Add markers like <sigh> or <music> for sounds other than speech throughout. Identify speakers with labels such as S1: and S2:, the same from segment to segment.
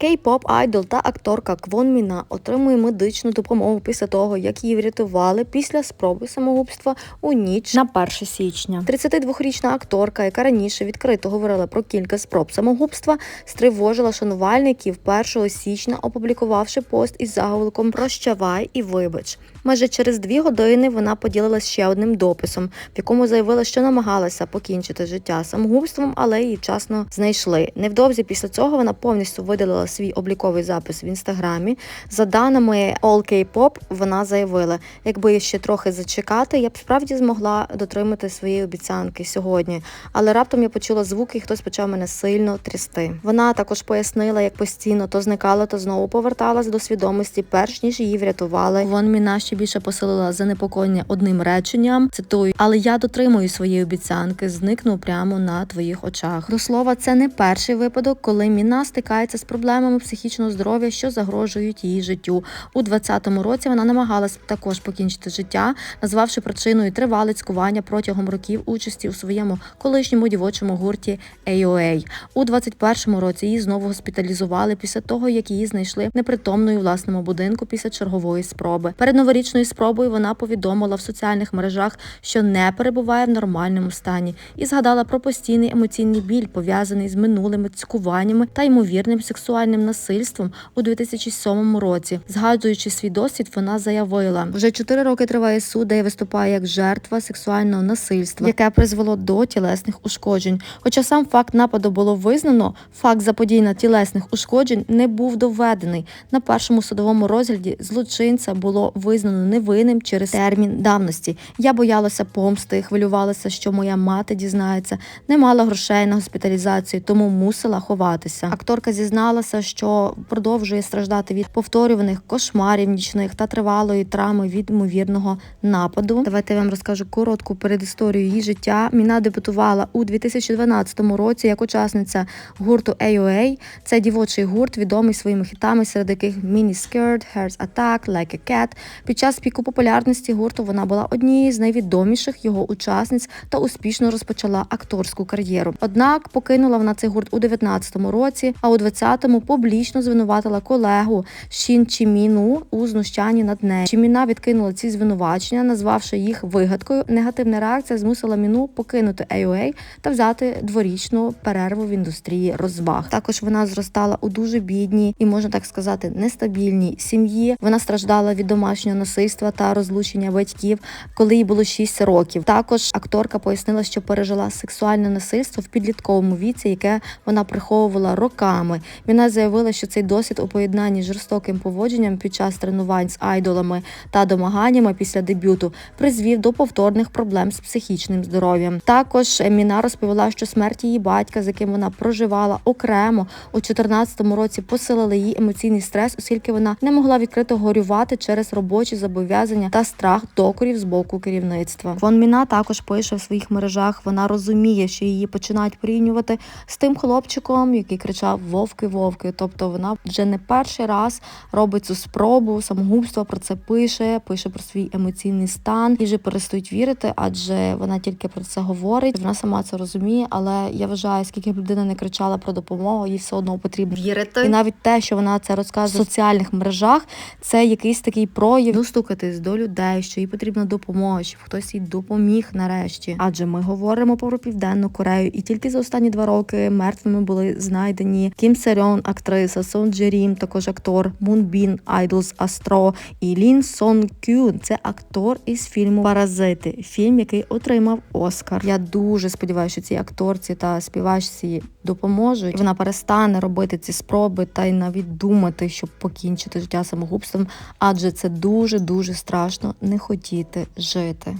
S1: Кей-поп айдол та акторка Квон Міна отримує медичну допомогу після того, як її врятували після спроби самогубства у ніч на 1 січня. 32-річна акторка, яка раніше відкрито говорила про кілька спроб самогубства, стривожила шанувальників 1 січня, опублікувавши пост із заголовком Прощавай і вибач. Майже через дві години вона поділилася ще одним дописом, в якому заявила, що намагалася покінчити життя самогубством, але її вчасно знайшли. Невдовзі після цього вона повністю видалила свій обліковий запис в інстаграмі. За даними All K-Pop, вона заявила, якби ще трохи зачекати, я б справді змогла дотримати своєї обіцянки сьогодні. Але раптом я почула звуки, і хтось почав мене сильно трясти. Вона також пояснила, як постійно то зникала, то знову поверталась до свідомості, перш ніж її врятували. Вон Міна ще більше посилила занепокоєння одним реченням. Цитую, але я дотримую своєї обіцянки, зникну прямо на твоїх очах. До слова, це не перший випадок, коли Міна стикається з проблемами психічного здоров'я, що загрожують її життю. У 2020 році вона намагалась також покінчити життя, назвавши причиною тривале цькування протягом років участі у своєму колишньому дівочому гурті AOA. У 2021 році її знову госпіталізували після того, як її знайшли непритомною у власному будинку після чергової спроби. Перед новорічною спробою вона повідомила в соціальних мережах, що не перебуває в нормальному стані, і згадала про постійний емоційний біль, пов'язаний з минулими цькуваннями та ймовірним сексуальним насильством у 2007 році. Згадуючи свій досвід, вона заявила: вже чотири роки триває суд, де я виступаю як жертва сексуального насильства, яке призвело до тілесних ушкоджень. Хоча сам факт нападу було визнано, факт заподіяння тілесних ушкоджень не був доведений. На першому судовому розгляді злочинця було визнано невинним через термін давності. Я боялася помсти, хвилювалася, що моя мати дізнається, не мала грошей на госпіталізацію, тому мусила ховатися. Акторка зізналася, що продовжує страждати від повторюваних кошмарів нічних та тривалої травми від ймовірного нападу. Давайте я вам розкажу коротку передісторію її життя. Міна дебютувала у 2012 році як учасниця гурту AOA. Це дівочий гурт, відомий своїми хітами, серед яких Mini Skirt, Hearts Attack, Like a Cat. Під час піку популярності гурту вона була однією з найвідоміших його учасниць та успішно розпочала акторську кар'єру. Однак покинула вона цей гурт у 19-му році, а у 20-му публічно звинуватила колегу Шін Чіміну у знущанні над нею. Чіміна відкинула ці звинувачення, назвавши їх вигадкою. Негативна реакція змусила міну покинути AOA та взяти дворічну перерву в індустрії розваг. Також вона зростала у дуже бідній і можна так сказати нестабільній сім'ї. Вона страждала від домашнього насильства та розлучення батьків, коли їй було 6 років. Також акторка пояснила, що пережила сексуальне насильство в підлітковому віці, яке вона приховувала роками. Вона заявила, що цей досвід у поєднанні з жорстоким поводженням під час тренувань з айдолами та домаганнями після дебюту призвів до повторних проблем з психічним здоров'ям. Також Міна розповіла, що смерть її батька, з яким вона проживала окремо у 2014 році, посилила її емоційний стрес, оскільки вона не могла відкрито горювати через робочі зобов'язання та страх докорів з боку керівництва. Вон Міна також пише в своїх мережах. Вона розуміє, що її починають порівнювати з тим хлопчиком, який кричав Вовки, вовки. Тобто вона вже не перший раз робить цю спробу самогубства. Про це пише, пише про свій емоційний стан і вже перестають вірити, адже вона тільки про це говорить. Вона сама це розуміє, але я вважаю, скільки б людина не кричала про допомогу, їй все одно потрібно вірити. І навіть те, що вона це розказує в соціальних мережах, це якийсь такий прояв достукатись до людей, що їй потрібна допомога, щоб хтось їй допоміг нарешті. Адже ми говоримо про південну Корею, і тільки за останні два роки мертвими були знайдені Кім Серьон, актриса Сон Джерім, також актор Мун Бін, Айдолс Астро і Лін Сон Кюн. Це актор із фільму Паразити, фільм, який отримав Оскар. Я дуже сподіваюся, що цій акторці та співачці допоможуть. Вона перестане робити ці спроби та й навіть думати, щоб покінчити життя самогубством, адже це дуже дуже страшно не хотіти жити.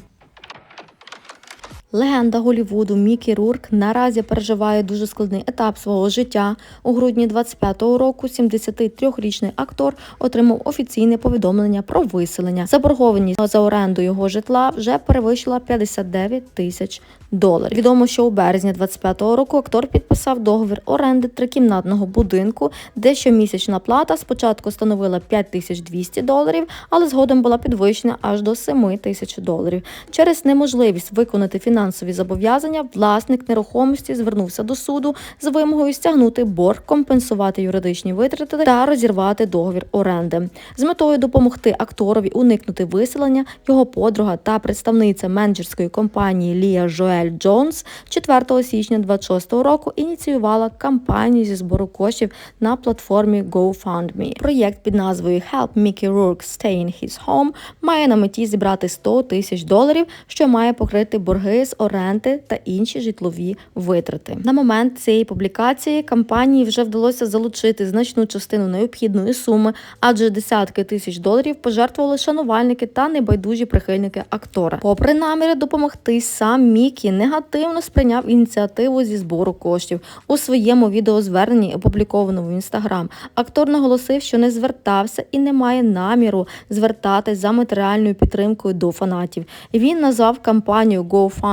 S1: Легенда Голівуду Мікі Рурк наразі переживає дуже складний етап свого життя. У грудні 25-го року 73-річний актор отримав офіційне повідомлення про виселення. Заборгованість за оренду його житла вже перевищила 59 тисяч доларів. Відомо, що у березні 25-го року актор підписав договір оренди трикімнатного будинку, де щомісячна плата спочатку становила 5200 доларів, але згодом була підвищена аж до 7 тисяч доларів. Через неможливість виконати фінансові фінансові зобов'язання, власник нерухомості звернувся до суду з вимогою стягнути борг, компенсувати юридичні витрати та розірвати договір оренди. З метою допомогти акторові уникнути виселення, його подруга та представниця менеджерської компанії Лія Жоель Джонс 4 січня 26 року ініціювала кампанію зі збору коштів на платформі GoFundMe. Проєкт під назвою Help Mickey Rourke Stay in His Home має на меті зібрати 100 тисяч доларів, що має покрити борги з оренди та інші житлові витрати. На момент цієї публікації кампанії вже вдалося залучити значну частину необхідної суми, адже десятки тисяч доларів пожертвували шанувальники та небайдужі прихильники актора. Попри наміри допомогти, сам Мікі негативно сприйняв ініціативу зі збору коштів у своєму відеозверненні, опублікованому в інстаграм. Актор наголосив, що не звертався і не має наміру звертатись за матеріальною підтримкою до фанатів. Він назвав кампанію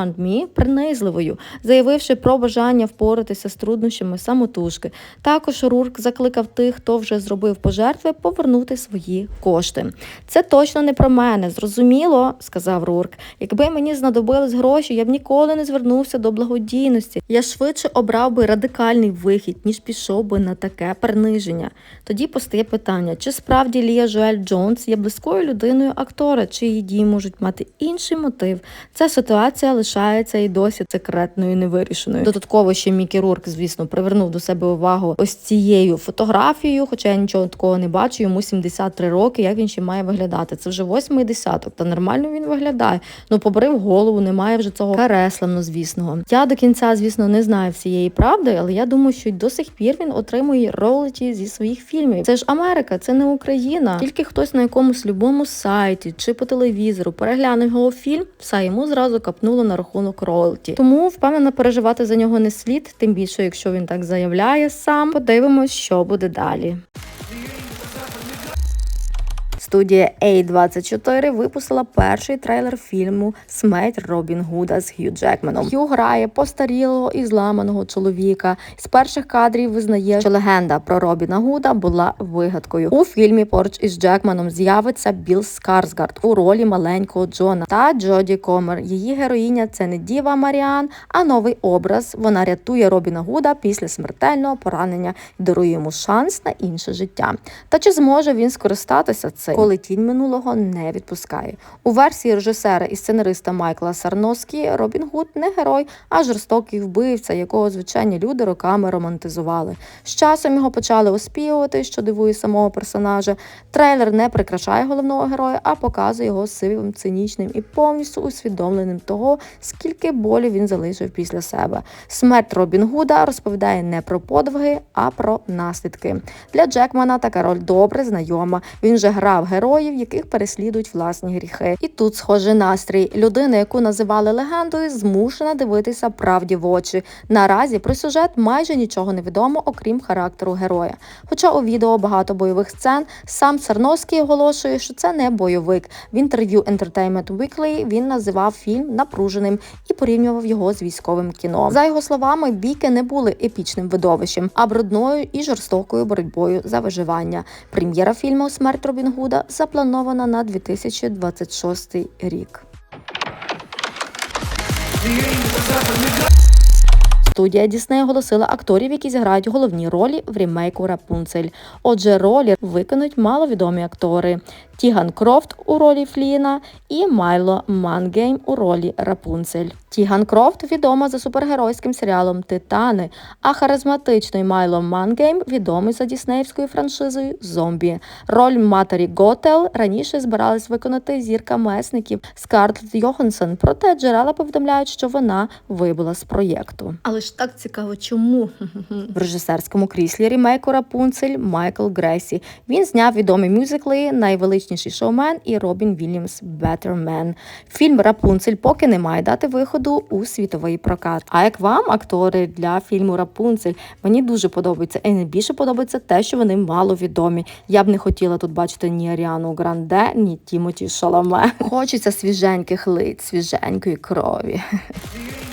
S1: GoFundMe принизливою, заявивши про бажання впоратися з труднощами самотужки. Також Рурк закликав тих, хто вже зробив пожертви, повернути свої кошти. Це точно не про мене. Зрозуміло, сказав Рурк. Якби мені знадобились гроші, я б ніколи не звернувся до благодійності. Я швидше обрав би радикальний вихід, ніж пішов би на таке приниження. Тоді постає питання: чи справді Лія Жоель Джонс є близькою людиною актора, чи її дії можуть мати інший мотив? Ця ситуація лишається і досі секретною невирішеною. Додатково ще Мікі Рурк, звісно, привернув до себе увагу ось цією фотографією, хоча я нічого такого не бачу. Йому 73 роки. Як він ще має виглядати? Це вже восьмий десяток. Та нормально він виглядає. Ну побрив голову, немає вже цього каресламно, звісного. Я до кінця, звісно, не знаю всієї правди, але я думаю, що й до сих пір він отримує ролиті зі своїх фільмів. Це ж Америка, це не Україна. Тільки хтось на якомусь любому сайті чи по телевізору переглянув його фільм, все йому зразу капнуло на рахунок роялті. Тому впевнено переживати за нього не слід, тим більше, якщо він так заявляє сам. Подивимось, що буде далі. Студія A24 випустила перший трейлер фільму Смерть Робін Гуда з Хью Джекманом. Хью грає постарілого і зламаного чоловіка. З перших кадрів визнає, що легенда про Робіна Гуда була вигадкою. У фільмі поруч із Джекманом з'явиться Білл Скарсгард у ролі маленького Джона та Джоді Комер. Її героїня це не Діва Маріан, а новий образ. Вона рятує Робіна Гуда після смертельного поранення і дарує йому шанс на інше життя. Та чи зможе він скористатися цим? Коли тінь минулого не відпускає. У версії режисера і сценариста Майкла Сарноскі Робін Гуд не герой, а жорстокий вбивця, якого звичайні люди роками романтизували. З часом його почали оспівувати, що дивує самого персонажа. Трейлер не прикрашає головного героя, а показує його сивим, цинічним і повністю усвідомленим того, скільки болі він залишив після себе. Смерть Робін Гуда розповідає не про подвиги, а про наслідки. Для Джекмана така роль добре знайома. Він же грав героїв, яких переслідують власні гріхи. І тут схожий настрій. Людина, яку називали легендою, змушена дивитися правді в очі. Наразі про сюжет майже нічого не відомо, окрім характеру героя. Хоча у відео багато бойових сцен, сам Сарновський оголошує, що це не бойовик. В інтерв'ю Entertainment Weekly він називав фільм напруженим і порівнював його з військовим кіно. За його словами, бійки не були епічним видовищем, а брудною і жорстокою боротьбою за виживання. Прем'єра фільму Смерть Робін Гуда запланована на 2026 рік. Студія Дісней оголосила акторів, які зіграють головні ролі в рімейку Рапунцель. Отже, ролі виконують маловідомі актори: Тіган Крофт у ролі Фліна і Майло Мангейм у ролі Рапунцель. Тіган Крофт відома за супергеройським серіалом Титани, а харизматичний Майло Мангейм відомий за діснеївською франшизою Зомбі. Роль матері Готел раніше збиралась виконати зірка месників Скарлетт Йоханссон, проте джерела повідомляють, що вона вибула з проєкту. Але ж так цікаво, чому в режисерському кріслі рімейку Рапунцель Майкл Грейсі. Він зняв відомі мюзикли Найвеличніший шоумен і Робін Вільямс Man. Фільм Рапунцель поки не має дати виходу у світовий прокат. А як вам, актори для фільму Рапунцель, мені дуже подобається. І найбільше подобається те, що вони мало відомі. Я б не хотіла тут бачити ні Аріану Гранде, ні Тімоті Шаламе. <laughs> Хочеться свіженьких лиць, свіженької крові. <laughs>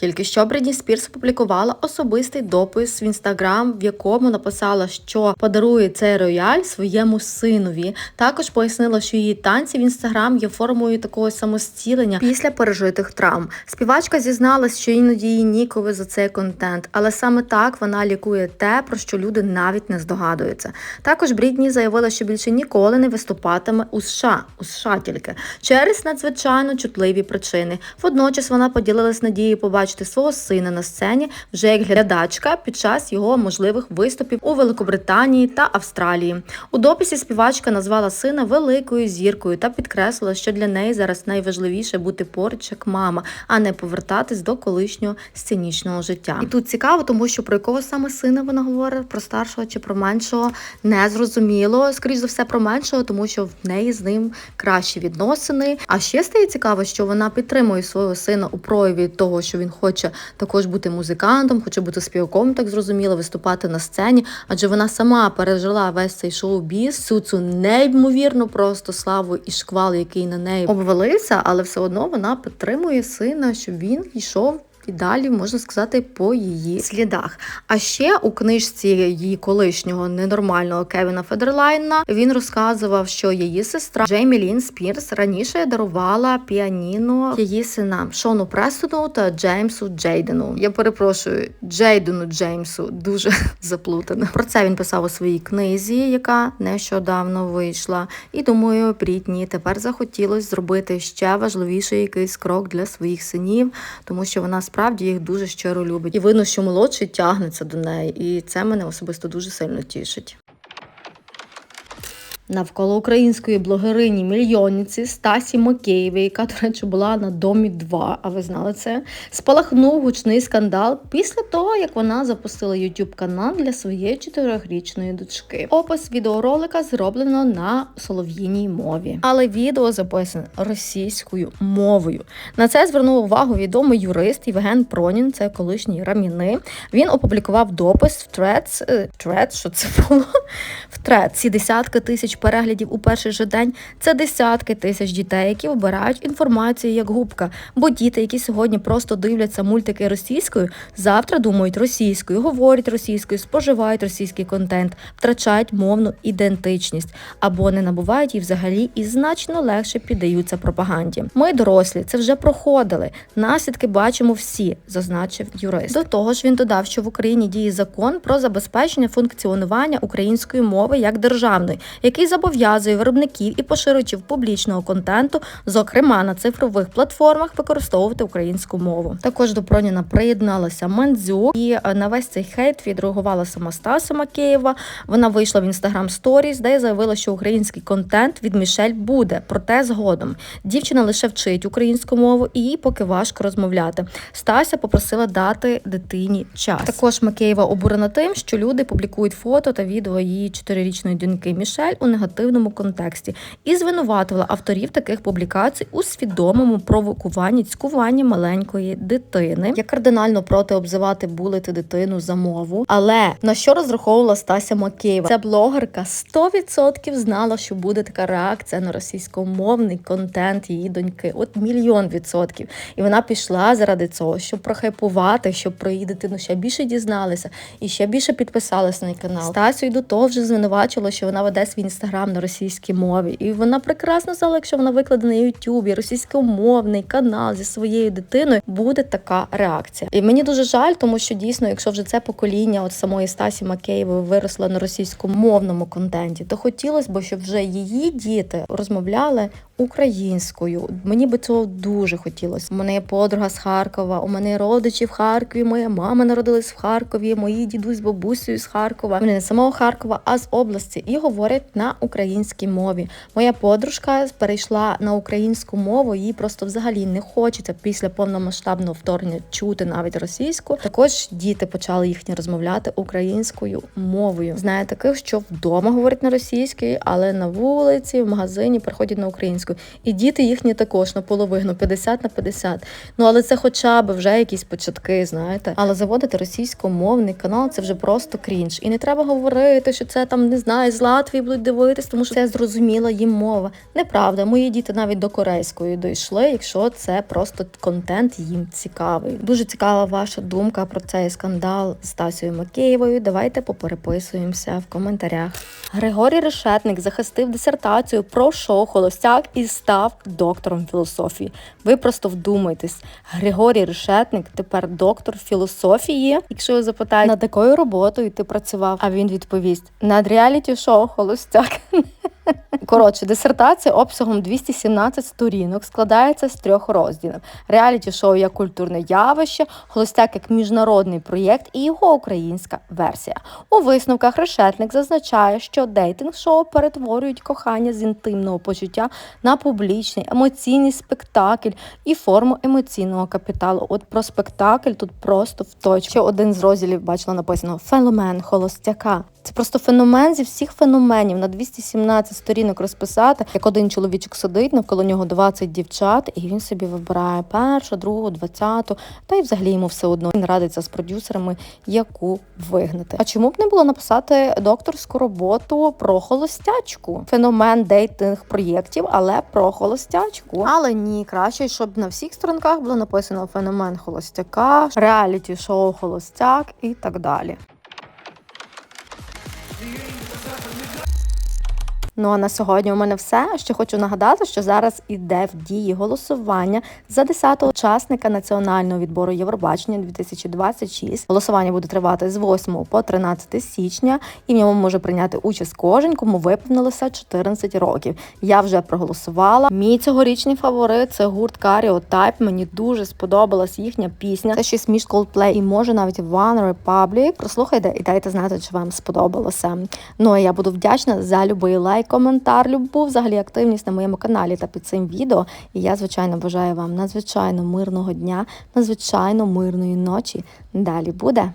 S1: Тільки що Брідні Спірс опублікувала особистий допис в інстаграм, в якому написала, що подарує цей рояль своєму синові. Також пояснила, що її танці в інстаграм є формою такого самостілення після пережитих травм. Співачка зізналась, що іноді їй нікове за цей контент, але саме так вона лікує те, про що люди навіть не здогадуються. Також Брідні заявила, що більше ніколи не виступатиме у США, у США тільки через надзвичайно чутливі причини. Водночас вона поділилась надією побачити свого сина на сцені вже як глядачка під час його можливих виступів у Великобританії та Австралії. У дописі співачка назвала сина великою зіркою та підкреслила, що для неї зараз найважливіше бути поруч як мама, а не повертатись до колишнього сценічного життя. І тут цікаво, тому що про якого саме сина вона говорить про старшого чи про меншого не зрозуміло. Скоріш за все про меншого, тому що в неї з ним кращі відносини. А ще стає цікаво, що вона підтримує свого сина у прояві того, що він хоче також бути музикантом, хоче бути співаком, так зрозуміло, виступати на сцені, адже вона сама пережила весь цей шоу-біз, всю цю неймовірну просто славу і шквал, який на неї обвалився, але все одно вона підтримує сина, щоб він йшов. І далі можна сказати по її слідах. А ще у книжці її колишнього ненормального Кевіна Федерлайна він розказував, що її сестра Джеймі Лін Спірс раніше дарувала піаніно її синам Шону Престону та Джеймсу Джейдену. Я перепрошую Джейдену Джеймсу, дуже <laughs> заплутано. Про це він писав у своїй книзі, яка нещодавно вийшла. І думаю, Брітні тепер захотілось зробити ще важливіший якийсь крок для своїх синів, тому що вона справді їх дуже щиро любить. І видно, що молодший тягнеться до неї, і це мене особисто дуже сильно тішить. Навколо української блогерині мільйонниці Стасі Макеєвої, яка, до речі, була на домі 2, а ви знали це, спалахнув гучний скандал після того, як вона запустила youtube канал для своєї чотирьохрічної дочки. Опис відеоролика зроблено на солов'їній мові, але відео записане російською мовою. На це звернув увагу відомий юрист Євген Пронін, це колишній раміни. Він опублікував допис в Threads, е, що це було? <laughs> В Threads. Ці десятки тисяч переглядів у перший же день це десятки тисяч дітей, які вибирають інформацію як губка. Бо діти, які сьогодні просто дивляться мультики російською, завтра думають російською, говорять російською, споживають російський контент, втрачають мовну ідентичність або не набувають її взагалі і значно легше піддаються пропаганді. Ми дорослі це вже проходили. Наслідки бачимо всі, зазначив юрист. До того ж, він додав, що в Україні діє закон про забезпечення функціонування української мови як державної, який зобов'язує виробників і поширювачів публічного контенту, зокрема на цифрових платформах, використовувати українську мову. Також до Проніна приєдналася Мандзю, і е, на весь цей хейт відреагувала сама Стаса Макеєва. Вона вийшла в інстаграм Stories, де заявила, що український контент від Мішель буде, проте згодом. Дівчина лише вчить українську мову і їй поки важко розмовляти. Стася попросила дати дитині час. Також Макеєва обурена тим, що люди публікують фото та відео її чотирирічної доньки Мішель у негативному контексті і звинуватила авторів таких публікацій у свідомому провокуванні цькуванні маленької дитини. Я кардинально проти обзивати булити дитину за мову. Але на що розраховувала Стася Макеєва? Ця блогерка 100% знала, що буде така реакція на російськомовний контент її доньки. От мільйон відсотків. І вона пішла заради цього, щоб прохайпувати, щоб про її дитину ще більше дізналися і ще більше підписалися на канал. Стасю й до того вже звинувачило, що вона веде свій інстаграм на російській мові. І вона прекрасно знала, якщо вона викладе на Ютубі російськомовний канал зі своєю дитиною, буде така реакція. І мені дуже жаль, тому що дійсно, якщо вже це покоління от самої Стасі Макеєвої виросло на російськомовному контенті, то хотілося б, щоб вже її діти розмовляли українською. Мені би цього дуже хотілося. У мене є подруга з Харкова, у мене родичі в Харкові. Моя мама народилась в Харкові, мої дідусь з бабусею з Харкова. Вони не самого Харкова, а з області і говорять на українській мові. Моя подружка перейшла на українську мову, їй просто взагалі не хочеться після повномасштабного вторгнення чути навіть російську. Також діти почали їхні розмовляти українською мовою. Знаю таких, що вдома говорять на російській, але на вулиці, в магазині переходять на українську. Українською. І діти їхні також наполовину 50 на 50. Ну але це хоча б вже якісь початки, знаєте. Але заводити російськомовний канал це вже просто крінж. І не треба говорити, що це там не знаю, з Латвії будуть дивитись, тому що це зрозуміла їм мова. Неправда, мої діти навіть до корейської дійшли, якщо це просто контент їм цікавий. Дуже цікава ваша думка про цей скандал з Тасією Макеєвою. Давайте попереписуємося в коментарях. Григорій Решетник захистив дисертацію про шоу Холостяк і став доктором філософії. Ви просто вдумайтесь. Григорій Решетник тепер доктор філософії. Якщо ви запитаєте, над якою роботою ти працював, а він відповість над реаліті шоу Холостяк. Коротше, дисертація обсягом 217 сторінок складається з трьох розділів: реаліті шоу як культурне явище, холостяк як міжнародний проєкт і його українська версія. У висновках решетник зазначає, що дейтинг шоу перетворюють кохання з інтимного почуття на публічний емоційний спектакль і форму емоційного капіталу. От про спектакль тут просто в точку. Ще один з розділів бачила написано Феномен холостяка. Це просто феномен зі всіх феноменів на 217 сторінок розписати, як один чоловічок сидить, навколо нього 20 дівчат, і він собі вибирає першу, другу, двадцяту, та й взагалі йому все одно він радиться з продюсерами, яку вигнати. А чому б не було написати докторську роботу про холостячку? Феномен дейтинг проєктів, але про холостячку. Але ні, краще, щоб на всіх сторінках було написано феномен холостяка, реаліті шоу холостяк і так далі. Ну а на сьогодні у мене все. Ще хочу нагадати, що зараз іде в дії голосування за 10-го учасника національного відбору Євробачення 2026. Голосування буде тривати з 8 по 13 січня, і в ньому може прийняти участь кожен, кому виповнилося 14 років. Я вже проголосувала. Мій цьогорічний фаворит це гурт Каріотайп. Мені дуже сподобалась їхня пісня. Це щось між Coldplay і може навіть One Republic. Прослухайте і дайте знати, чи вам сподобалося. Ну а я буду вдячна за любий лайк, коментар, любов, взагалі активність на моєму каналі та під цим відео. І я, звичайно, бажаю вам надзвичайно мирного дня, надзвичайно мирної ночі. Далі буде.